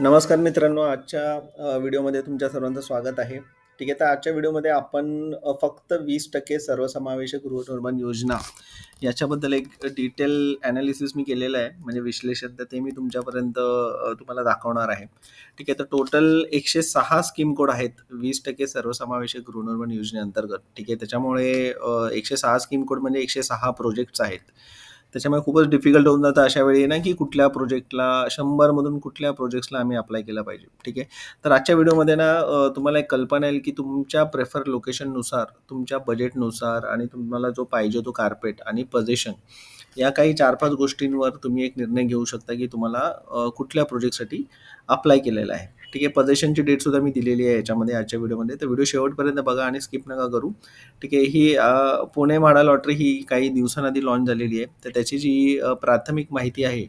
नमस्कार मित्रांनो आजच्या व्हिडिओमध्ये तुमच्या सर्वांचं स्वागत आहे. ठीक आहे तर आजच्या व्हिडिओमध्ये आपण फक्त वीस टक्के सर्वसमावेशक गृहनिर्माण योजना याच्याबद्दल एक डिटेल ॲनालिसिस मी केलेलं आहे. म्हणजे विश्लेषण तर ते मी तुमच्यापर्यंत तुम्हाला दाखवणार आहे. ठीक आहे तर टोटल एकशे सहा स्कीम कोड आहेत वीस टक्के सर्वसमावेशक गृहनिर्माण योजनेअंतर्गत. ठीक आहे त्याच्यामुळे एकशे सहा स्कीम कोड म्हणजे एकशे सहा प्रोजेक्ट्स आहेत. त्याच्यामुळे खूपच डिफिकल्ट होऊन जातं अशा वेळी ना की कुठल्या प्रोजेक्टला शंभरमधून कुठल्या प्रोजेक्ट्सला आम्ही अप्लाय केला पाहिजे. ठीक आहे? तर आजच्या व्हिडिओमध्ये ना तुम्हाला एक कल्पना येईल की तुमच्या प्रेफर लोकेशननुसार तुमच्या बजेटनुसार आणि तुम्हाला जो पाहिजे तो कार्पेट आणि पोझिशन या काही चार पाच गोष्टींवर तुम्ही एक निर्णय घेऊ शकता की तुम्हाला कुठल्या प्रोजेक्टसाठी अप्लाय केलेला आहे. ठीक आहे? पजेशनची डेटसुद्धा मी दिलेली आहे याच्यामध्ये आजच्या व्हिडिओमध्ये तर व्हिडिओ शेवटपर्यंत बघा आणि स्किप नका करू. ठीक आहे? ही पुणे म्हाडा लॉटरी ही काही दिवसांआधी लॉन्च झालेली आहे. तर त्याची जी प्राथमिक माहिती आहे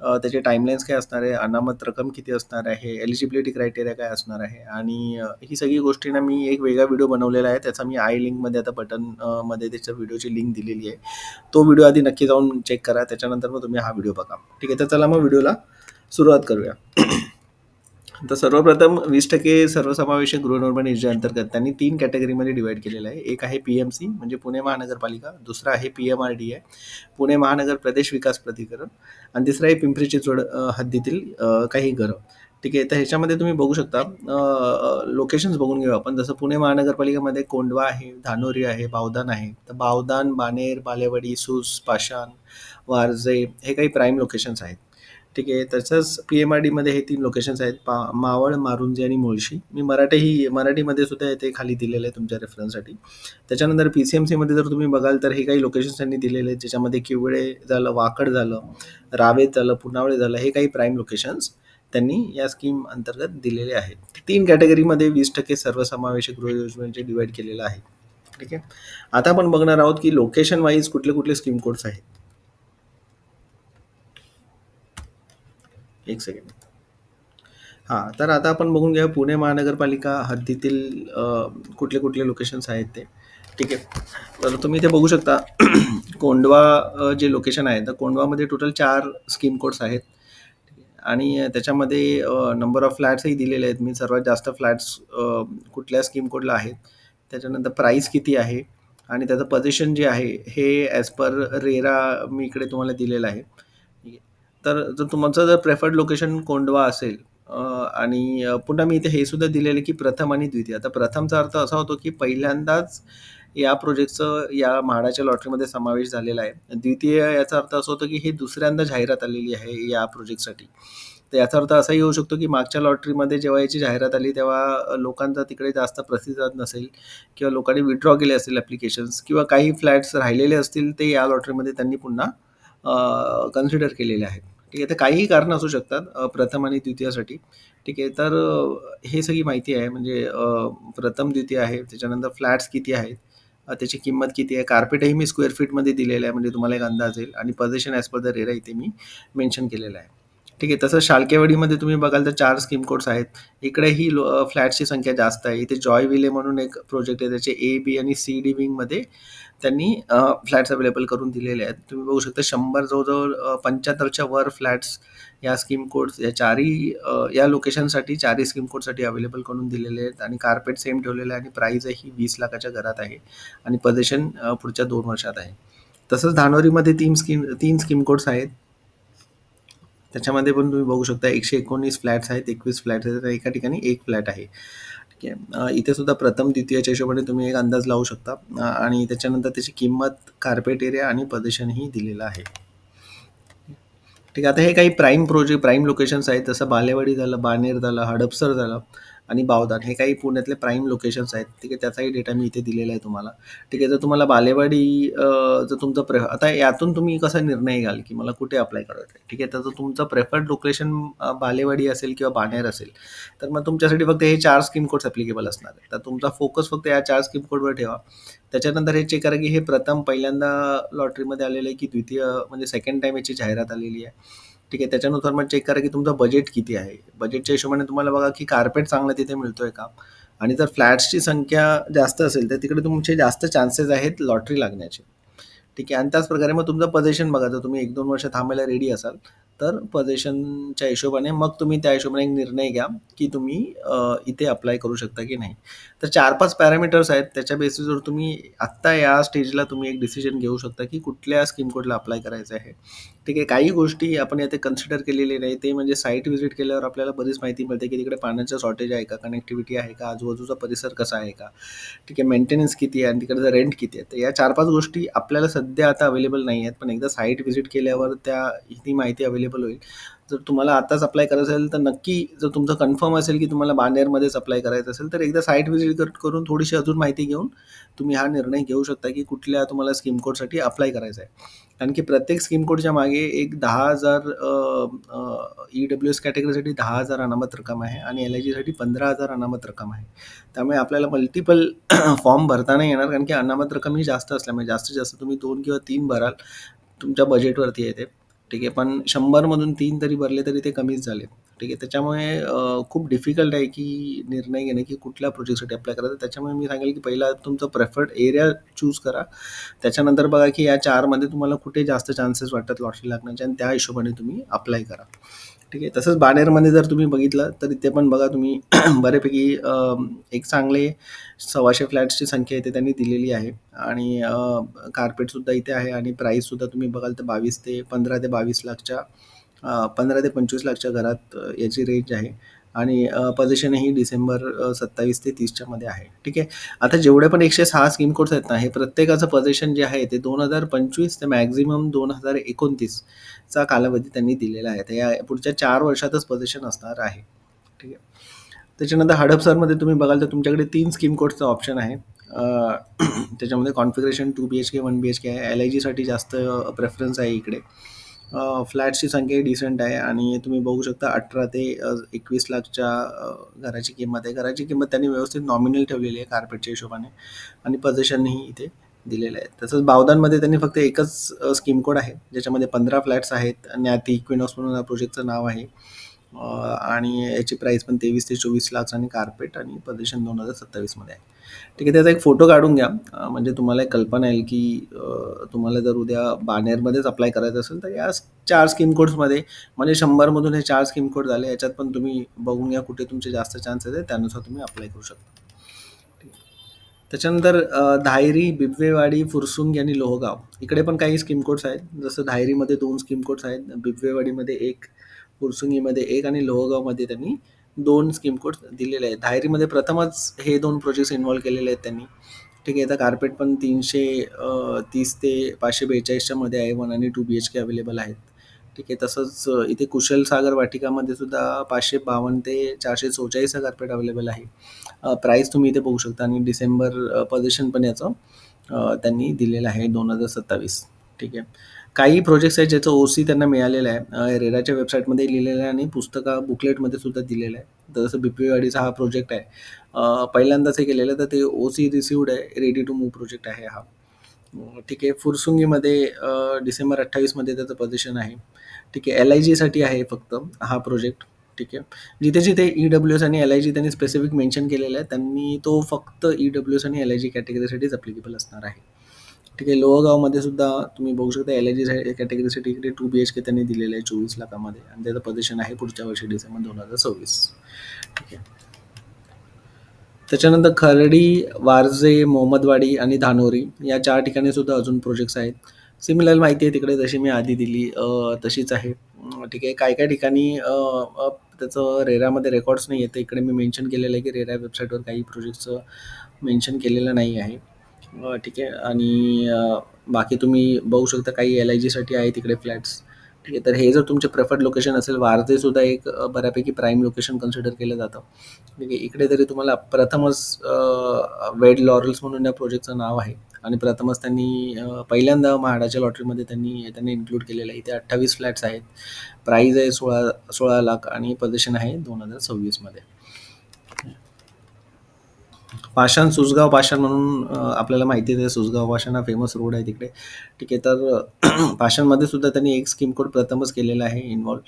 त्याचे टाईमलाईन्स काय असणार आहे अनामत रक्कम किती असणार आहे एलिजिबिलिटी क्रायटेरिया काय असणार आहे आणि ही सगळी गोष्टींना मी एक वेगळा व्हिडिओ बनवलेला आहे. त्याचा मी आय लिंकमध्ये आता बटनमध्ये त्याच्या व्हिडिओची लिंक दिलेली आहे. तो व्हिडिओ आधी नक्की जाऊन चेक करा. त्याच्यानंतर मग तुम्ही हा व्हिडिओ बघा. ठीक आहे? तर चला मग व्हिडिओला सुरुवात करूया. तर सर्वप्रथम वीस टक्के सर्वसमावेशक गृहनिर्माण योजनेअंतर्गत त्यांनी तीन कॅटेगरीमध्ये डिवाईड केलेलं आहे. एक आहे पी एम सी म्हणजे पुणे महानगरपालिका. दुसरा आहे P M R D I Pune महानगर प्रदेश विकास प्राधिकरण. आणि तिसरा आहे पिंपरी चिंचवड हद्दीतील काही घरं. ठीक आहे तर ह्याच्यामध्ये तुम्ही बघू शकता लोकेशन्स बघून घेऊ आपण. जसं पुणे महानगरपालिकेमध्ये कोंडवा आहे धानोरी आहे बावदान आहे. तर बावदान बानेर बालेवाडी सूस पाषाण वारजे हे काही प्राईम लोकेशन्स आहेत. ठीक आहे. तसंच पी एम आर डीमध्ये हे तीन लोकेशन्स आहेत पा मावळ मारुंजी आणि मुळशी. मी मराठी ही मराठीमध्ये सुद्धा ते खाली दिलेलं आहे तुमच्या रेफरन्ससाठी त्याच्यानंतर पी सी एम सीमध्ये जर तुम्ही बघाल तर हे काही लोकेशन्स त्यांनी दिलेले आहेत ज्याच्यामध्ये किवळे झालं वाकड झालं रावेत झालं पुनावळे झालं हे काही प्राईम लोकेशन्स त्यांनी या स्कीम अंतर्गत दिलेले आहेत. तीन कॅटेगरीमध्ये वीस टक्के सर्वसमावेशक गृह योजनेचे डिवाईड केलेलं आहे. ठीक आहे. आता आपण बघणार आहोत की लोकेशन वाईज कुठले कुठले स्कीम कोड्स आहेत. एक सेकंड हां तर आता आपण बघून घ्या पुणे महानगरपालिका हद्दीतील अ, कुठले कुठले लोकेशन्स आहेत ते. ठीक आहे. तर तुम्ही इथे बघू शकता कोंडवा अ, जे लोकेशन आहे तर कोंडवामध्ये टोटल चार स्कीम कोड्स आहेत. आणि त्याच्यामध्ये नंबर ऑफ फ्लॅट्सही दिलेले आहेत. मी सर्वात जास्त फ्लॅट्स कुठल्या स्कीम कोडला आहेत त्याच्यानंतर प्राईस किती आहे आणि त्याचं पोझिशन जे आहे हे ॲज पर रेरा मी इकडे तुम्हाला दिलेलं आहे. तर जर तुमचं जर प्रेफर्ड लोकेशन कोंडवा असेल आणि पुन्हा मी इथे हे सुद्धा दिलेलं की प्रथम आणि द्वितीय. आता प्रथमचा अर्थ असा होतो की पहिल्यांदाच या प्रोजेक्टचं या म्हाडाच्या लॉटरीमध्ये समावेश झालेला आहे. द्वितीय याचा अर्थ असं होतो की हे दुसऱ्यांदा जाहिरात आलेली आहे या प्रोजेक्टसाठी तर याचा अर्थ असाही होऊ शकतो की मागच्या लॉटरीमध्ये जेव्हा याची जाहिरात आली तेव्हा लोकांचा तिकडे जास्त प्रतिसाद नसेल किंवा लोकांनी विड्रॉ केले असतील ॲप्लिकेशन्स किंवा काही फ्लॅट्स राहिलेले असतील ते या लॉटरीमध्ये त्यांनी पुन्हा कन्सिडर केलेले आहेत. ठीक आहे तर काहीही कारण असू शकतात प्रथम आणि द्वितीयासाठी. ठीक आहे तर हे सगळी माहिती आहे म्हणजे प्रथम द्वितीय आहे त्याच्यानंतर फ्लॅट्स किती आहेत त्याची किंमत किती आहे कार्पेटही मी स्क्वेअर फीटमध्ये दिलेलं आहे म्हणजे तुम्हाला एक अंदाज येईल आणि possession as per the RERA इथे मी मेन्शन केलेलं आहे. ठीक आहे तसं शालकेवाडीमध्ये तुम्ही बघाल तर चार स्कीम कोड्स आहेत. इकडे ही लो फ्लॅटची फ्लॅट्सची संख्या जास्त आहे. इथे जॉय विले म्हणून एक प्रोजेक्ट आहे त्याचे ए बी आणि सी डी विंगमध्ये त्यांनी अ, फ्लॅट्स अवेलेबल करून दिलेले आहेत. तुम्ही बघू शकता शंभर जवळजवळ अ, पंच्याहत्तरच्या वर फ्लॅट्स या स्कीम कोड्स या चारही अ, या लोकेशनसाठी चारही स्कीम कोडसाठी अवेलेबल करून दिलेले आहेत आणि कार्पेट सेम ठेवलेलं आहे आणि प्राईजही वीस लाखाच्या घरात आहे आणि पोझिशन पुढच्या दोन वर्षात आहे. तसंच धानोरीमध्ये तीन स्कीम तीन स्कीम कोड्स आहेत. त्याच्यामध्ये पण तुम्ही बघू शकता एकशे एकोणीस फ्लॅट्स आहेत एकवीस फ्लॅट्स आहेत तर एका ठिकाणी एक फ्लॅट आहे. ठीक आहे इथे सुद्धा प्रथम द्वितीयाच्या हिशोबाने तुम्ही एक अंदाज लावू शकता. आणि त्याच्यानंतर त्याची किंमत कार्पेट एरिया आणि प्रदर्शनही दिलेलं आहे. ठीक आहे आता हे काही प्राईम प्रोजेक्ट प्राईम लोकेशन्स आहेत. जसं बालेवाडी झालं बानेर झालं हडपसर झालं. आणि बावदान हे काही पुण्यातले प्राईम लोकेशन्स आहेत. ठीक आहे त्याचाही डेटा मी इथे दिलेला आहे तुम्हाला. ठीक आहे जर तुम्हाला बालेवाडी जर तुमचं प्रे आता यातून तुम्ही कसा निर्णय घ्याल की मला कुठे अप्लाय करायचं आहे? ठीक आहे तर तुमचं प्रेफर्ड लोकेशन बालेवाडी असेल किंवा बानेर असेल तर मग तुमच्यासाठी फक्त हे चार स्कीम कोड्स ॲप्लिकेबल असणार आहे तर तुमचा फोकस फक्त या चार स्कीम कोडवर ठेवा. त्याच्यानंतर हे चेक करा की हे प्रथम पहिल्यांदा लॉटरीमध्ये आलेलं आहे की द्वितीय म्हणजे सेकंड टाईम याची जाहिरात आलेली आहे. ठीक आहे त्याच्यानुसार मग चेक करा की तुमचं बजेट किती आहे. बजेटच्या हिशोबाने तुम्हाला बघा की कार्पेट चांगलं तिथे मिळतोय का? आणि जर फ्लॅट्सची संख्या जास्त असेल तर तिकडे तुमचे जास्त चान्सेस आहेत लॉटरी लागण्याचे. ठीक आहे आणि त्याच प्रकारे मग तुमचं पोझिशन बघा जर तुम्ही एक दोन वर्ष थांबायला रेडी असाल तर पोझिशनच्या हिशोबाने मग तुम्ही त्या हिशोबाने एक निर्णय घ्या की तुम्ही इथे अप्लाय करू शकता की नाही. तर चार पाच पॅरामीटर्स आहेत. त्याच्या बेसिसवर तुम्ही आत्ता या स्टेजला तुम्ही एक डिसिजन घेऊ शकता की कुठल्या स्कीम कोडला अप्लाय करायचं आहे. ठीक आहे काही गोष्टी आपण येथे कन्सिडर केलेली नाही. ते म्हणजे साईट व्हिजिट केल्यावर आपल्याला बरीच माहिती मिळते की तिकडे पाण्याचं शॉर्टेज आहे का कनेक्टिव्हिटी आहे का आजूबाजूचा परिसर कसा आहे का ठीक आहे मेंटेनन्स किती आहे आणि तिकडचं रेंट किती आहे. तर या चार पाच गोष्टी आपल्याला सध्या आता अवेलेबल नाही आहेत. पण एकदा साईट व्हिजिट केल्यावर त्या ही माहिती अवेलेबल होईल. जर तुम्हाला आताच अप्लाय करायचं असेल तर नक्की जर तुमचं कन्फर्म असेल की तुम्हाला बांदेरमध्येच अप्लाय करायचं असेल तर एकदा साईट व्हिजिट करून थोडीशी अजून माहिती घेऊन तुम्ही हा निर्णय घेऊ शकता की कुठल्या तुम्हाला स्कीम कोडसाठी अप्लाय करायचं आहे. कारण की प्रत्येक स्कीम कोडच्या मागे एक दहा हजार ई डब्ल्यू एस कॅटेगरीसाठी दहा हजार अनामत रक्कम आहे आणि एल आय जीसाठी पंधरा हजार अनामत रक्कम आहे. त्यामुळे आपल्याला मल्टिपल फॉर्म भरता नाही येणार कारण की अनामत रक्कम ही जास्त असल्यामुळे जास्तीत जास्त तुम्ही दोन किंवा तीन भराल तुमच्या बजेटवरती येते. ठीक आहे? पण शंभरमधून तीन तरी भरले तरी ते कमीच झाले ठीक आहे? त्याच्यामुळे खूप डिफिकल्ट आहे की निर्णय घेणे की कुठल्या प्रोजेक्टसाठी अप्लाय करायचं. त्याच्यामुळे मी सांगेल की पहिला तुमचं प्रेफर्ड एरिया चूज करा. त्याच्यानंतर बघा की या चारमध्ये तुम्हाला कुठे जास्त चान्सेस वाटतात लॉटरी लागण्याचे आणि त्या हिशोबाने तुम्ही अप्लाय करा. ठीक आहे? तसंच बाणेरमध्ये जर तुम्ही बघितलं तर इथे पण बघा तुम्ही बऱ्यापैकी एक चांगले सव्वाशे फ्लॅट्सची संख्या इथे त्यांनी दिलेली आहे. आणि कार्पेटसुद्धा इथे आहे आणि प्राईससुद्धा तुम्ही बघाल तर बावीस ते पंधरा ते बावीस लाखच्या पंधरा ते पंचवीस लाखच्या घरात याची रेंज आहे. आणि पजेशनही ही डिसेंबर सत्तावीस ते तीसच्या मध्ये आहे. ठीक आहे? आता जेवढे पण एकशे सहा स्कीम कोड्स आहेत ना हे प्रत्येकाचं पजेशन जे आहे ते दोन हजार पंचवीस ते मॅक्झिमम दोन हजार एकोणतीसचा कालावधी त्यांनी दिलेला आहे. तर या पुढच्या चार वर्षातच पजेशन असणार आहे. ठीक आहे? त्याच्यानंतर हडपसरमध्ये तुम्ही बघाल तर तुमच्याकडे तीन स्कीम कोड्सचं ऑप्शन आहे. त्याच्यामध्ये configuration two B H K one B H K आहे. एल आय जीसाठी जास्त प्रेफरन्स आहे इकडे. अ, फ्लॅटची संख्या डिसेंट आहे आणि तुम्ही बघू शकता अठरा ते अ, एकवीस लाखच्या अ, घराची किंमत आहे. घराची किंमत त्यांनी व्यवस्थित नॉमिनल ठेवलेली आहे कार्पेटच्या हिशोबाने आणि पोझिशनही इथे दिलेलं आहे. तसंच बावदानमध्ये त्यांनी फक्त एकच स्कीम कोड आहे ज्याच्यामध्ये पंधरा फ्लॅट्स आहेत आणि आती इक्विनॉक्स म्हणून या प्रोजेक्टचं नाव आहे. अ, आणि याची प्राईस पण तेवीस ते चोवीस लाख आणि कार्पेट आणि प्रदर्शन दोन हजार सत्तावीसमध्ये आहे. ठीक आहे त्याचा एक फोटो काढून घ्या. अ, म्हणजे तुम्हाला एक कल्पना येईल की अ, तुम्हाला जर उद्या बानेरमध्येच अप्लाय करायचं असेल तर या चार स्कीम कोड्समध्ये म्हणजे शंभरमधून हे चार स्कीम कोड झाले याच्यात पण तुम्ही बघून घ्या कुठे तुमचे जास्त चान्सेस आहेत त्यानुसार तुम्ही अप्लाय करू शकता. ठीक आहे. त्याच्यानंतर अ, धायरी बिबवेवाडी फुरसुंगी आणि लोहगाव. इकडे पण काही स्कीम कोड्स आहेत. जसं धायरीमध्ये दोन स्कीम कोड्स आहेत. बिबवेवाडीमध्ये एक फुरसुंगीमध्ये एक आणि लोहगावमध्ये त्यांनी दोन स्कीम कोड्स दिलेले आहेत. धायरीमध्ये प्रथमच हे दोन प्रोजेक्ट्स इन्व्हॉल्व केलेले आहेत त्यांनी. ठीक आहे आता कार्पेट पण तीनशे तीस ते पाचशे बेचाळीसच्या मध्ये आहे वन आणि two B H K available आहेत. ठीक आहे तसंच इथे कुशल सागर वाटिकामध्ये सुद्धा पाचशे बावन्न ते चारशे चौचाळीसचा कार्पेट अवेलेबल आहे. प्राईस तुम्ही इथे बघू शकता आणि डिसेंबर पोझिशन पण याचं त्यांनी दिलेलं आहे दोन हजार सत्तावीस. ठीक आहे. काही प्रोजेक्ट्स आहेत ज्याचं ओ सी त्यांना मिळालेलं आहे. रेराच्या वेबसाईटमध्ये लिहिलेलं आहे आणि पुस्तका बुकलेटमध्ये सुद्धा दिलेलं आहे. तर जसं बिपीवाडीचा हा प्रोजेक्ट आहे. पहिल्यांदाच हे केलेलं तर ते ओ सी रिसिवड आहे. रेडी टू मूव्ह प्रोजेक्ट आहे हा. ठीक आहे. फुरसुंगीमध्ये डिसेंबर अठ्ठावीसमध्ये त्याचं पोझिशन आहे. ठीक आहे. एल आय जीसाठी आहे फक्त हा प्रोजेक्ट ठीक आहे. जिथे जिथे ई डब्ल्यू एस आणि एल आय जी त्यांनी स्पेसिफिक मेन्शन केलेलं आहे त्यांनी तो फक्त ई डब्ल्यू एस आणि एल आय जी कॅटेगरीसाठीच अप्लिकेबल असणार आहे. ठीक आहे लोहगावमध्ये सुद्धा तुम्ही बघू शकता एल आय जी कॅटेगरीसाठी इकडे टू बी एच के त्यांनी दिलेलं आहे चोवीस लाखामध्ये. आणि त्याचं पोझिशन आहे पुढच्या वर्षी डिसेंबर दोन हजार सव्वीस. ठीक आहे. त्याच्यानंतर खर्डी वारजे मोहम्मदवाडी आणि धानोरी या चार ठिकाणी सुद्धा अजून प्रोजेक्ट्स आहेत. सिमिलर माहिती आहे तिकडे जशी मी आधी दिली तशीच आहे. ठीक आहे. काय काय ठिकाणी त्याचं रेरामध्ये रेकॉर्ड्स नाही येतं इकडे मी मेन्शन केलेलं आहे की रेरा वेबसाईटवर काही प्रोजेक्टचं मेन्शन केलेलं नाही आहे. ठीक आहे. आणि बाकी तुम्ही बघू शकता काही एल आय जीसाठी आहे तिकडे फ्लॅट्स. ठीक आहे. तर हे जर तुमचे प्रेफर्ड लोकेशन असेल वारदेसुद्धा एक बऱ्यापैकी प्राईम लोकेशन कन्सिडर केलं जातं. ठीक आहे. इकडे तरी तुम्हाला प्रथमच वेड लॉरल्स म्हणून या प्रोजेक्टचं नाव आहे. आणि प्रथमच त्यांनी पहिल्यांदा म्हाडाच्या लॉटरीमध्ये त्यांनी त्यांनी इन्क्लूड केलेलं आहे. इथे अठ्ठावीस फ्लॅट्स आहेत. प्राईज आहे सोळा सोळा लाख आणि पोझिशन आहे दोन हजार सव्वीसमध्ये. पाषाण सुसगाव पाषाण म्हणून आपल्याला माहिती आहे सुसगाव पाषाण हा फेमस रोड आहे तिकडे. ठीक आहे तर पाषाणमध्ये सुद्धा त्यांनी एक स्कीम कोड प्रथमच केलेला आहे इन्व्हॉल्व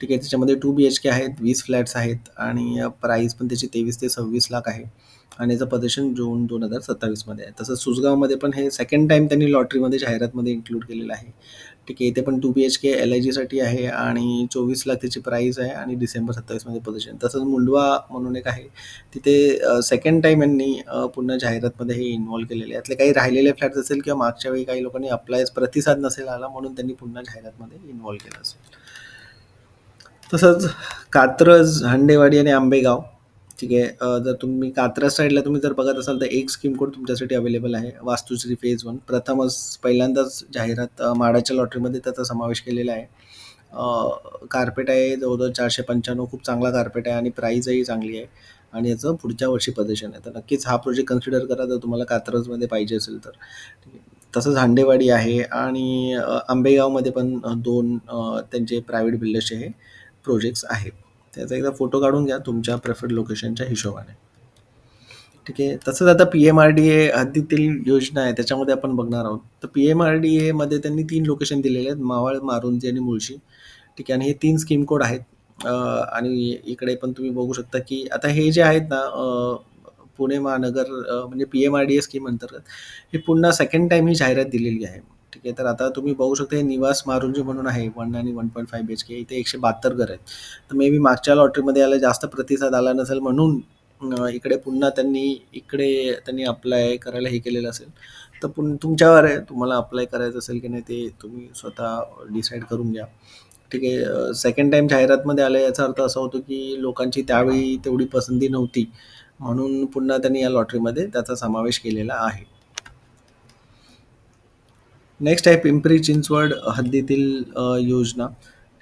ठीक आहे त्याच्यामध्ये टू बी एच के आहेत वीस फ्लॅट्स आहेत आणि प्राईस पण त्याची तेवीस ते सव्वीस लाख आहे. आणि याचं प्रदर्शन जून दोन हजार सत्तावीसमध्ये आहे. तसंच सुसगावमध्ये पण हे सेकंड टाईम त्यांनी लॉटरीमध्ये जाहिरातमध्ये इन्क्लूड केलेलं आहे. ठीक आहे इथे पण two B H K L I जीसाठी आहे आणि चोवीस लाख त्याची प्राईस आहे आणि डिसेंबर सत्तावीसमध्ये पोझिशन तसंच मुंडवा म्हणून एक आहे. तिथे सेकंड टाईम यांनी पुन्हा जाहिरातमध्ये हे इन्व्हॉल्व केलेले आहे यातले काही राहिलेले फ्लॅट्स असेल किंवा मागच्या वेळी काही लोकांनी अप्लाय प्रतिसाद नसेल आला म्हणून त्यांनी पुन्हा जाहिरातमध्ये इन्व्हॉल्व केलं असेल. तसंच कात्रज हंडेवाडी आणि आंबेगाव ठीक आहे. जर तुम्ही कात्रज साईडला तुम्ही जर बघत असाल तर एक स्कीम कोड तुमच्यासाठी अवेलेबल आहे. वास्तुश्री फेज वन प्रथमच पहिल्यांदाच जाहिरात माडाच्या लॉटरीमध्ये त्याचा समावेश केलेला आहे. कार्पेट आहे जवळजवळ चारशे पंच्याण्णव खूप चांगला कार्पेट आहे आणि प्राईजही चांगली आहे. आणि याचं पुढच्या वर्षी प्रदर्शन आहे. तर नक्कीच हा प्रोजेक्ट कन्सिडर करा जर तुम्हाला कात्रजमध्ये पाहिजे असेल तर. ठीक आहे. तसंच हांडेवाडी आहे आणि आंबेगावमध्ये पण दोन त्यांचे प्रायव्हेट बिल्डर्सचे हे प्रोजेक्ट्स आहेत. त्याचा एकदा फोटो काढून घ्या तुमच्या प्रेफर्ड लोकेशनच्या हिशोबाने. ठीक आहे? तसंच आता P M R D A हद्दीतील योजना आहे त्याच्यामध्ये आपण बघणार आहोत. तर पी एम आर डी एमध्ये त्यांनी तीन लोकेशन दिलेले आहेत मावळ मारुंजी आणि मुळशी. ठीक आहे? आणि हे तीन स्कीम कोड आहेत. आणि इकडे पण तुम्ही बघू शकता की आता हे जे आहेत ना पुणे महानगर म्हणजे P M R D A scheme अंतर्गत हे पुन्हा सेकंड टाईम ही जाहिरात दिलेली आहे. ठीक आहे? तर आता तुम्ही बघू शकता हे निवास मारुंजी म्हणून आहे वन आणि one point five B H K इथे एकशे बहात्तर घर आहेत. तर मे बी मागच्या लॉटरीमध्ये याला जास्त प्रतिसाद आला नसेल म्हणून इकडे पुन्हा त्यांनी इकडे त्यांनी अप्लाय करायला हे केलेलं असेल. तर पुन तुमच्यावर आहे. तुम्हाला अप्लाय करायचं असेल की नाही ते तुम्ही स्वतः डिसाईड करून घ्या. ठीक आहे? सेकंड टाईम जाहिरातमध्ये आलं याचा अर्थ असा होतो की लोकांची त्यावेळी तेवढी पसंती नव्हती. म्हणून पुन्हा त्यांनी या लॉटरीमध्ये त्याचा समावेश केलेला आहे. नेक्स्ट आहे पिंपरी चिंचवड हद्दीतील अ, योजना.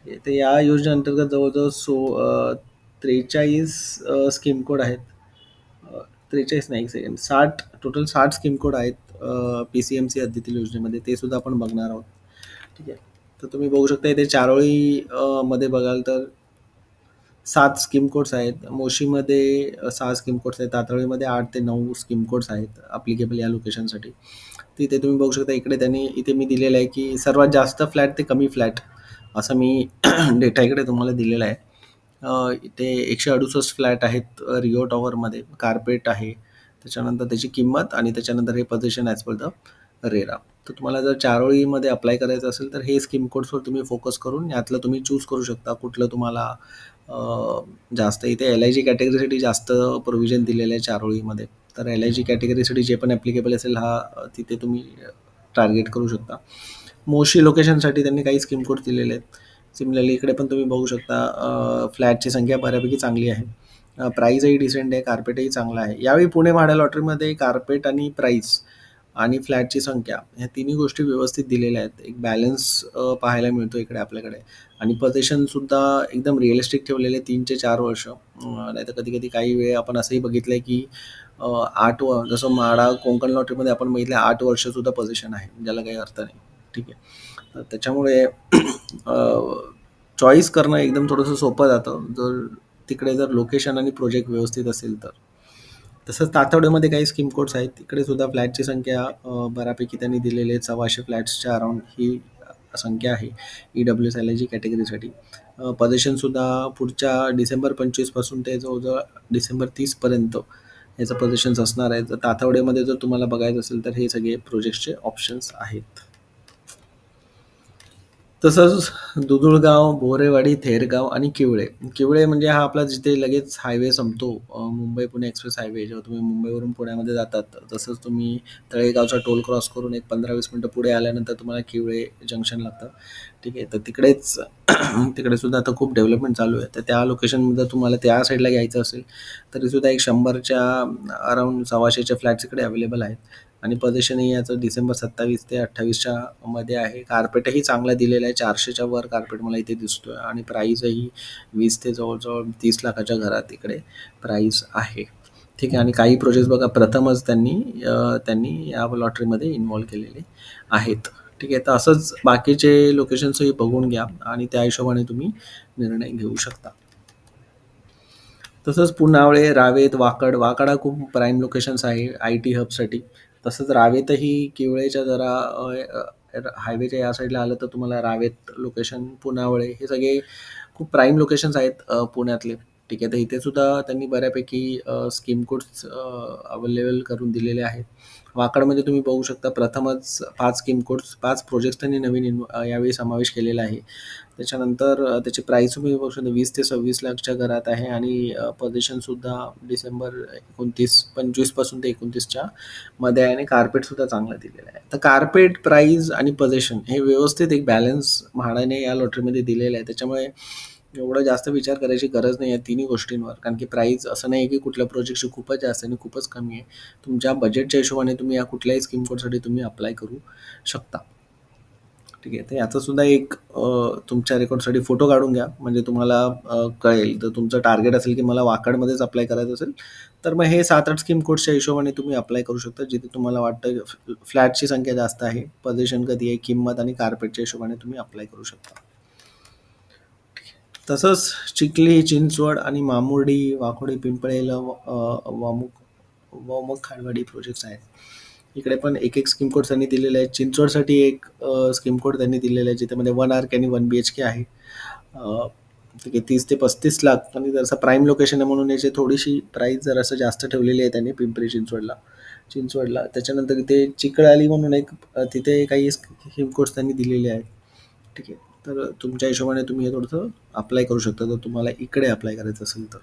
तर या योजनेअंतर्गत जवळजवळ सो अ, त्रेचाळीस अ, स्कीम कोड आहेत. अ, त्रेचाळीस नाही एक सेकंड साठ टोटल साठ स्कीम कोड आहेत पी सी एम सी हद्दीतील योजनेमध्ये. ते सुद्धा आपण बघणार आहोत. ठीक आहे. तर तुम्ही बघू शकता इथे चारोळी अ, मध्ये बघाल तर सात स्कीम कोड्स आहेत. मोशीमध्ये अ, सहा स्कीम कोड्स आहेत. तातळीमध्ये आठ ते नऊ स्कीम कोड्स आहेत अप्लिकेबल या लोकेशनसाठी तिथे तुम्ही बघू शकता इकडे त्यांनी इथे मी दिलेलं आहे की सर्वात जास्त फ्लॅट ते कमी फ्लॅट असं मी डेटा इकडे तुम्हाला दिलेला आहे. इथे एकशे अडुसष्ट फ्लॅट आहेत रिओ टॉवरमध्ये कार्पेट आहे त्याच्यानंतर त्याची किंमत आणि त्याच्यानंतर हे possession as per the RERA. तर तुम्हाला जर चारोळीमध्ये अप्लाय करायचं असेल तर हे स्कीम कोड्सवर तुम्ही फोकस करून यातलं तुम्ही चूज करू शकता कुठलं तुम्हाला जास्त. इथे एल आय जी कॅटेगरीसाठी जास्त प्रोव्हिजन दिलेलं आहे चारोळीमध्ये. तर एल आय जी कॅटेगरीसाठी जे पण ॲप्लिकेबल असेल हा तिथे तुम्ही टार्गेट करू शकता. मोशी लोकेशनसाठी त्यांनी काही स्कीम कोड दिलेले आहेत. सिमिलरली इकडे पण तुम्ही बघू शकता फ्लॅटची संख्या बऱ्यापैकी चांगली आहे. प्राईजही डिसेंट आहे कार्पेटही चांगला आहे. यावेळी पुणे भाड्या लॉटरीमध्ये कार्पेट आणि प्राईस आणि फ्लॅटची संख्या ह्या तिन्ही गोष्टी व्यवस्थित दिलेल्या आहेत. एक बॅलन्स पाहायला मिळतो इकडे आपल्याकडे. आणि पोझिशनसुद्धा एकदम रिअलिस्टिक ठेवलेले तीन ते चार वर्ष. नाही तर कधी कधी काही वेळ आपण असंही बघितलं आहे की आठ व जसं माडा कोंकण लॉटरीमध्ये आपण बघितलं आठ वर्षसुद्धा पोझिशन आहे. ज्याला काही अर्थ नाही. ठीक आहे. त्याच्यामुळे चॉईस करणं एकदम थोडंसं सोपं जातं. जर तिकडे जर लोकेशन आणि प्रोजेक्ट व्यवस्थित असेल तर. तसंच तातवड्यामध्ये काही स्कीम कोड्स आहेत. तिकडे सुद्धा फ्लॅटची संख्या बऱ्यापैकी त्यांनी दिलेली आहे सव्वाशे फ्लॅट्सच्या अराउंड ही संख्या आहे. E W S L I G कॅटेगरीसाठी पोझिशनसुद्धा पुढच्या डिसेंबर पंचवीसपासून ते जवळजवळ डिसेंबर तीसपर्यंत याचं पोझिशन्स असणार आहे तर तातवड्यामध्ये जर तुम्हाला बघायचं असेल तर हे सगळे प्रोजेक्टचे ऑप्शन्स आहेत. तसंच दुधुळगाव बोरेवाडी थेरगाव आणि किवळे. किवळे म्हणजे हा आपला जिथे लगेच हायवे संपतो मुंबई पुणे एक्सप्रेस हायवे जेव्हा तुम्ही मुंबईवरून पुण्यामध्ये जातात तसंच तुम्ही तळेगावचा टोल क्रॉस करून एक पंधरा वीस मिनटं पुढे आल्यानंतर तुम्हाला किवळे जंक्शन लागतं. ठीक आहे तर तिकडेच तिकडे सुद्धा आता खूप डेव्हलपमेंट चालू आहे. तर त्या लोकेशनमध्ये तुम्हाला त्या साईडला घ्यायचं असेल तरीसुद्धा एक शंभरच्या अराऊंड सव्वाशेच्या फ्लॅट्स इकडे अवेलेबल आहेत. आणि पोझिशनही याचं डिसेंबर सत्तावीस ते अठ्ठावीसच्या मध्ये आहे. कार्पेटही चांगला दिलेला आहे. चारशेच्या वर कार्पेट मला इथे दिसतोय. आणि प्राईजही वीस ते जवळजवळ तीस लाखाच्या घरात इकडे प्राईस आहे. ठीक आहे. आणि काही प्रोजेक्ट बघा प्रथमच त्यांनी त्यांनी या लॉटरीमध्ये इन्व्हॉल्व केलेले आहेत. ठीक आहे. तर असंच बाकीचे लोकेशन्सही बघून घ्या आणि त्या हिशोबाने तुम्ही निर्णय घेऊ शकता. तसंच पुनावळे रावेत वाकड. वाकडा खूप प्राईम लोकेशन्स आहे. आय टी हबसाठी तसंच रावेतही किवळेच्या जरा हायवेच्या या साईडला आलं तर तुम्हाला रावेत लोकेशन, पुनावळे हे सगळे खूप प्राईम लोकेशन्स आहेत पुण्यातले. ठीक आहे. तर इथे सुद्धा त्यांनी बऱ्यापैकी स्कीम कोड्स अवेलेबल करून दिलेले आहेत. वाकडमध्ये तुम्ही बघू शकता प्रथमच 5 स्कीम कोड्स 5 प्रोजेक्ट्स त्यांनी नवीन इन यावेळी समावेश केलेला आहे. त्याच्यानंतर त्याची प्राईस तुम्ही बघू शकता वीस ते 26 लाखच्या घरात आहे आणि पोझिशनसुद्धा डिसेंबर एकोणतीस पंचवीसपासून ते 29च्या मध्ये आहे आणि कार्पेटसुद्धा चांगलं दिलेलं आहे. तर कार्पेट, प्राईज आणि पोझिशन हे व्यवस्थित एक बॅलन्स म्हाडाने या लॉटरीमध्ये दिलेलं आहे. त्याच्यामुळे एवढं जास्त विचार करायची गरज नाही आहे तिन्ही गोष्टींवर. कारण की प्राईज असं नाही आहे की कुठल्या प्रोजेक्टची खूपच जास्त आणि खूपच कमी आहे. तुमच्या बजेटच्या हिशोबाने तुम्ही या कुठल्याही स्कीम कोडसाठी तुम्ही अप्लाय करू शकता. ठीक आहे. तर याचंसुद्धा एक तुमच्या रेकॉर्डसाठी फोटो काढून घ्या. म्हणजे तुम्हाला कळेल. तर तुमचं टार्गेट असेल की मला वाकडमध्येच अप्लाय करायचं असेल, तर मग हे 7-8 स्कीम कोडच्या हिशोबाने तुम्ही अप्लाय करू शकता. जिथे तुम्हाला वाटतं फ्लॅटची संख्या जास्त आहे, पोझिशन कधी आहे, किंमत आणि कार्पेटच्या हिशोबाने तुम्ही अप्लाय करू शकता. तसंच चिखली, चिंचवड आणि मामुर्डी, वाकोडी, पिंपळेला वामुख वामुख खाडवाडी प्रोजेक्ट्स आहेत. इकडे पण एक एक स्कीम कोड त्यांनी दिलेले आहेत. चिंचवडसाठी एक स्कीम कोड त्यांनी दिलेला म्हणजे आहे, जिच्यामध्ये 1 आर-के आणि वन बी-एच-के आहे. ठीक आहे तीस ते 35 लाख आणि जसं प्राईम लोकेशन आहे म्हणून याची थोडीशी प्राईस जरासं जास्त ठेवलेली आहे त्यांनी पिंपरी चिंचवडला चिंचवडला. त्याच्यानंतर इथे चिखळाली म्हणून एक तिथे काही स्कीम कोड्स त्यांनी दिलेले आहेत. ठीक आहे. तर तुमच्या हिशोबाने तुम्ही हे थोडंसं अप्लाय करू शकता, जर तुम्हाला इकडे अप्लाय करायचं असेल तर.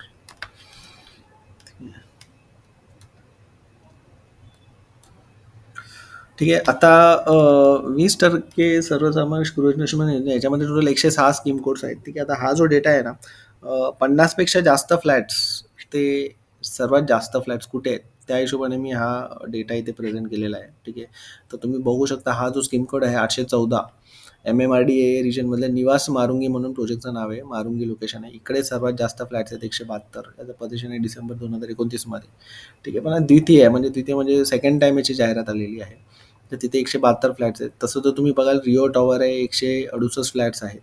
ठीक आहे. आता वीस टक्के सर्वसमावेश गृहनिर्माण याच्यामध्ये टोटल 106 स्कीम कोड्स आहेत. ठीक आहे. आता हा जो डेटा आहे ना पन्नासपेक्षा जास्त फ्लॅट्स ते सर्वात जास्त फ्लॅट्स कुठे आहेत? त्या हिशोबाने मी हा डेटा इथे प्रेझेंट केलेला आहे. ठीक आहे. तर तुम्ही बघू शकता हा जो स्कीम कोड आहे आठशे चौदा एम-एम-आर-डी-ए रिजनमधल्या निवास मारुंगी म्हणून प्रोजेक्टचं नाव आहे. मारुंगी लोकेशन आहे. इकडे सर्वात जास्त फ्लॅट्स आहेत 172 त्याचं पोझिशन आहे डिसेंबर दोन हजार एकोणतीसमध्ये ठीक आहे. पण द्वितीय आहे म्हणजे द्वितीय म्हणजे सेकंड टाईम याची जाहिरात आलेली आहे. तर तिथे 172 फ्लॅट्स आहेत. तसं जर तुम्ही बघाल रिओ टॉवर आहे 168 फ्लॅट्स आहेत.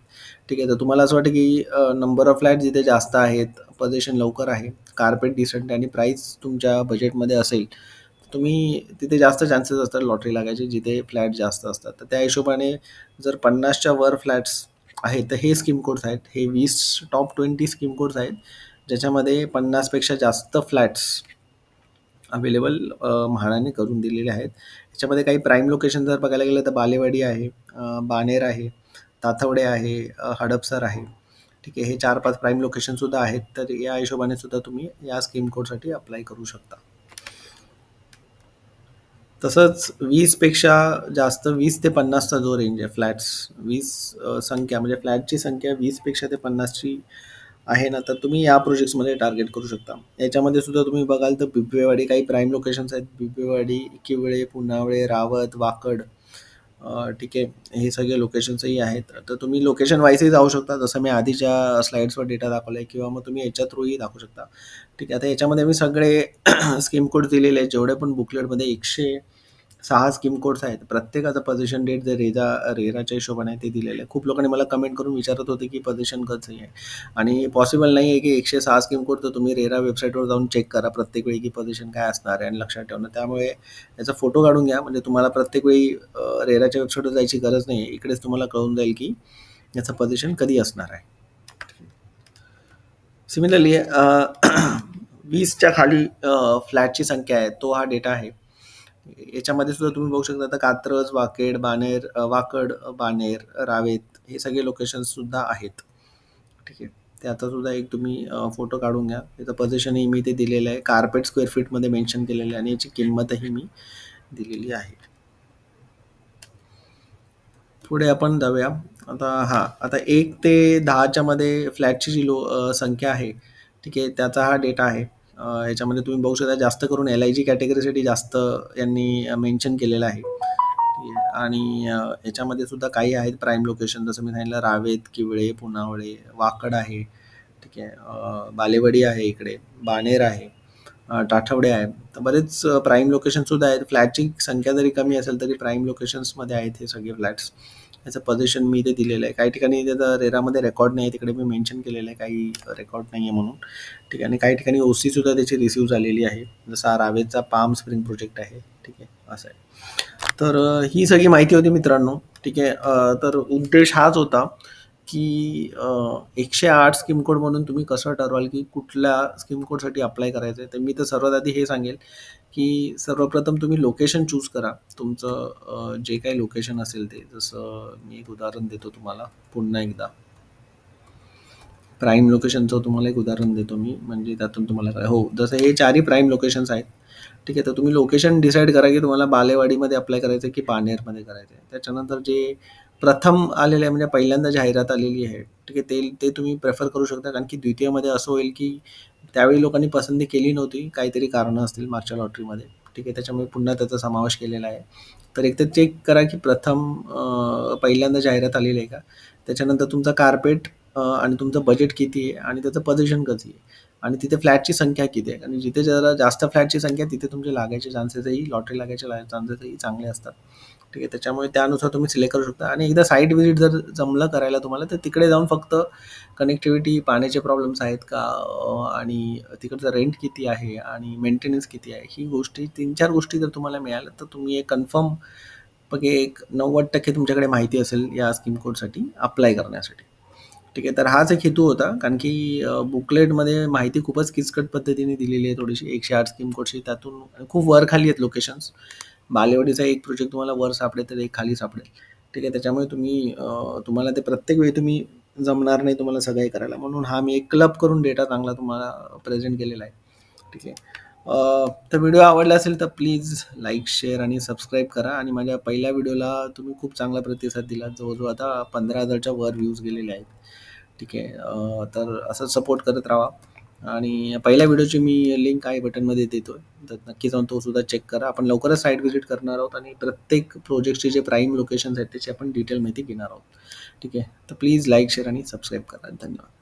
ठीक आहे. तर तुम्हाला असं वाटतं की नंबर ऑफ फ्लॅट जिथे जास्त आहेत, पोझिशन लवकर आहे, कार्पेट डिसेंट आणि प्राईस तुमच्या बजेटमध्ये असेल, तुम्ही तिथे जास्त चान्सेस असतात लॉटरी लागायचे जिथे फ्लॅट जास्त असतात. तर त्या हिशोबाने जर 50च्या वर फ्लॅट्स आहेत, तर हे स्कीम कोड्स आहेत. हे वीस टॉप 20 स्कीम कोड्स आहेत, ज्याच्यामध्ये पन्नासपेक्षा जास्त फ्लॅट्स अवेलेबल म्हाडाने करून दिलेले आहेत. याच्यामध्ये काही प्राईम लोकेशन जर बघायला गेलं तर बालेवाडी आहे, बानेर बाणेर आहे, ताथवडे आहे, हडपसर आहे. ठीक आहे. हे 4-5 प्राईम लोकेशनसुद्धा आहेत. तर या हिशोबाने सुद्धा तुम्ही या स्कीम कोडसाठी अप्लाय करू शकता. तसंच वीसपेक्षा जास्त वीस ते 50चा जो रेंज आहे फ्लॅट्स वीस संख्या म्हणजे फ्लॅटची संख्या वीसपेक्षा ते 50ची आहे ना, तर तुम्ही या प्रोजेक्ट्समध्ये टार्गेट करू शकता. याच्यामध्ये सुद्धा तुम्ही बघाल तर बिबवेवाडी काही प्राईम लोकेशन्स आहेत. बिबवेवाडी, किवळे, पुनावळे, रावत, वाकड ठीक आहे. हे सगळे लोकेशन्सही आहेत. तर तुम्ही लोकेशन वाईजही जाऊ शकता. जसं मी आधीच्या स्लाईड्सवर डेटा दाखवला आहे किंवा मग तुम्ही याच्या थ्रूही दाखवू शकता. ठीक आहे. आता याच्यामध्ये मी सगळे स्कीम कोड दिलेले आहेत. जेवढे पण बुकलेटमध्ये एकशे सहा स्कीम कोड्स आहेत. प्रत्येकाचं पोझिशन डेट जे रेरा रेराच्या हिशोबाने ते दिलेलं आहे. खूप लोकांनी मला कमेंट करून विचारत होते की पोझिशन कसं आहे आणि पॉसिबल नाही आहे की 106 स्कीम कोड तर तुम्ही रेरा वेबसाईटवर जाऊन चेक करा प्रत्येक वेळी की पोझिशन काय असणार आहे आणि लक्षात ठेवणं. त्यामुळे याचा फोटो काढून घ्या. म्हणजे तुम्हाला प्रत्येक वेळी रेराच्या वेबसाईटवर जायची गरज नाही आहे. इकडेच तुम्हाला कळून जाईल की याचं पोझिशन कधी असणार आहे. सिमिलरली वीसच्या खाली फ्लॅटची संख्या आहे, तो हा डेटा आहे. याच्यामध्ये सुद्धा तुम्ही बघू शकता आता कात्रज, वाकेड, बानेर वाकड, बानेर रावेत हे सगळे लोकेशन सुद्धा आहेत. ठीक आहे. त्याचा सुद्धा एक तुम्ही फोटो काढून घ्या. त्याचं पोझिशनही मी ते दिलेलं आहे. कार्पेट स्क्वेअर फीटमध्ये मेन्शन केलेलं आहे आणि याची किंमतही मी दिलेली आहे. पुढे आपण जाऊया. आता हां, आता एक ते 10च्या मध्ये फ्लॅटची जी लो संख्या आहे, ठीक आहे. त्याचा हा डेटा आहे. याच्यामध्ये तुम्ही बघू शकता जास्त करून एल-आय-जी कॅटेगरीसाठी जास्त यांनी मेन्शन केलेलं आहे. ठीक आहे. आणि याच्यामध्ये सुद्धा काही आहेत प्राईम लोकेशन जसं मी सांगितलं रावेत, किवळे, पुनावळे, वाकड आहे. ठीक आहे. बालेवाडी आहे इकडे, बाणेर आहे, टाठवडे आहे. तर बरेच प्राईम लोकेशनसुद्धा आहेत. फ्लॅटची संख्या जरी कमी असेल तरी प्राईम लोकेशन्समध्ये आहेत हे सगळे फ्लॅट्स. त्याचं पोझिशन मी इथे दिलेलं आहे. काही ठिकाणी त्याचं रेरामध्ये रेकॉर्ड नाही आहे. तिकडे मी मेन्शन केलेलं आहे. काही रेकॉर्ड नाही आहे म्हणून. ठीक आहे आणि काही ठिकाणी ओ सुद्धा त्याची रिसिव्ह झालेली आहे. जसा रावेचा पाम स्प्रिंग प्रोजेक्ट आहे. ठीक आहे. असं आहे. तर ही सगळी माहिती होती मित्रांनो. ठीक आहे. तर उद्देश हाच होता की एकशे आठ स्कीम कोड म्हणून तुम्ही कसं ठरवाल की कुठल्या स्कीम कोडसाठी अप्लाय करायचं आहे तर मी तर सर्वात आधी हे सांगेल की सर्वप्रथम तुम्ही लोकेशन चूज करा. तुमचं जे काही लोकेशन असेल ते. जसं मी एक उदाहरण देतो तुम्हाला पुन्हा एकदा. प्राईम लोकेशनचं तुम्हाला एक उदाहरण देतो मी. म्हणजे त्यातून तुम्हाला काय हो जसं हे चारही प्राईम लोकेशन्स आहेत ठीक आहे तर तुम्ही लोकेशन डिसाईड करा की तुम्हाला बालेवाडीमध्ये अप्लाय करायचं आहे की पानेरमध्ये करायचं आहे. त्याच्यानंतर जे प्रथम आलेलं आहे म्हणजे पहिल्यांदा जाहिरात आलेली आहे ठीक आहे ते ते तुम्ही प्रेफर करू शकता. कारण की द्वितीयमध्ये असं होईल की त्यावेळी लोकांनी पसंती केली नव्हती काहीतरी कारणं असतील मागच्या लॉटरीमध्ये ठीक आहे त्याच्यामुळे पुन्हा त्याचा समावेश केलेला आहे. तर एक तर चेक करा की प्रथम पहिल्यांदा जाहिरात आलेली आहे का? त्याच्यानंतर तुमचा कार्पेट आणि तुमचं बजेट किती आहे? आणि त्याचं पोझिशन कधी आहे? आणि तिथे फ्लॅटची संख्या किती आहे? आणि जिथे जरा जास्त फ्लॅटची संख्या तिथे तुमचे लागायचे चान्सेसही लॉटरी लागायचे चान्सेसही चांगले असतात. ठीक आहे त्याच्यामुळे त्यानुसार तुम्ही सिलेक्ट करू शकता. आणि एकदा साईट व्हिजिट जर जमलं करायला तुम्हाला तर तिकडे जाऊन फक्त कनेक्टिव्हिटी पाण्याचे प्रॉब्लेम्स आहेत का? आणि तिकडचं रेंट किती आहे? आणि मेंटेनन्स किती आहे? ही गोष्टी तीन चार गोष्टी जर तुम्हाला मिळाल्या तर तुम्ही एक कन्फर्म बघे एक नव्वद टक्के तुमच्याकडे माहिती असेल या स्कीम कोडसाठी अप्लाय करण्यासाठी. ठीक आहे. तर हाच एक हेतू होता. कारण की बुकलेटमध्ये माहिती खूपच किचकट पद्धतीने दिलेली आहे थोडीशी. एकशे आठ स्कीम कोडची त्यातून खूप वर खाली आहेत लोकेशन्स बालेवाडीचा एक प्रोजेक्ट तुम्हाला वर सापडेल तर एक खाली सापडेल. ठीक आहे. त्याच्यामुळे तुम्ही तुम्हाला ते प्रत्येक वेळी तुम्ही जमणार नाही तुम्हाला सगळं हे करायला. म्हणून हा मी एक क्लब करून डेटा चांगला तुम्हाला प्रेझेंट केलेला आहे. ठीक आहे. तर व्हिडिओ आवडला असेल तर प्लीज लाईक शेअर आणि सबस्क्राईब करा. आणि माझ्या पहिल्या व्हिडिओला तुम्ही खूप चांगला प्रतिसाद दिला. जवळजवळ आता पंधरा हजारच्या वर व्ह्यूज गेलेले आहेत. ठीक आहे. तर असं सपोर्ट करत राहा. आणि पहिल्या व्हिडिओची मी लिंक आहे बटनमध्ये देतो आहे तर नक्की जाऊन तो सुद्धा चेक करा. आपण लवकरच साईट व्हिजिट करणार आहोत आणि प्रत्येक प्रोजेक्टचे जे प्राईम लोकेशन्स आहेत त्याची आपण डिटेल माहिती घेणार आहोत. ठीक आहे. तर प्लीज लाईक शेअर आणि सबस्क्राईब करा. धन्यवाद.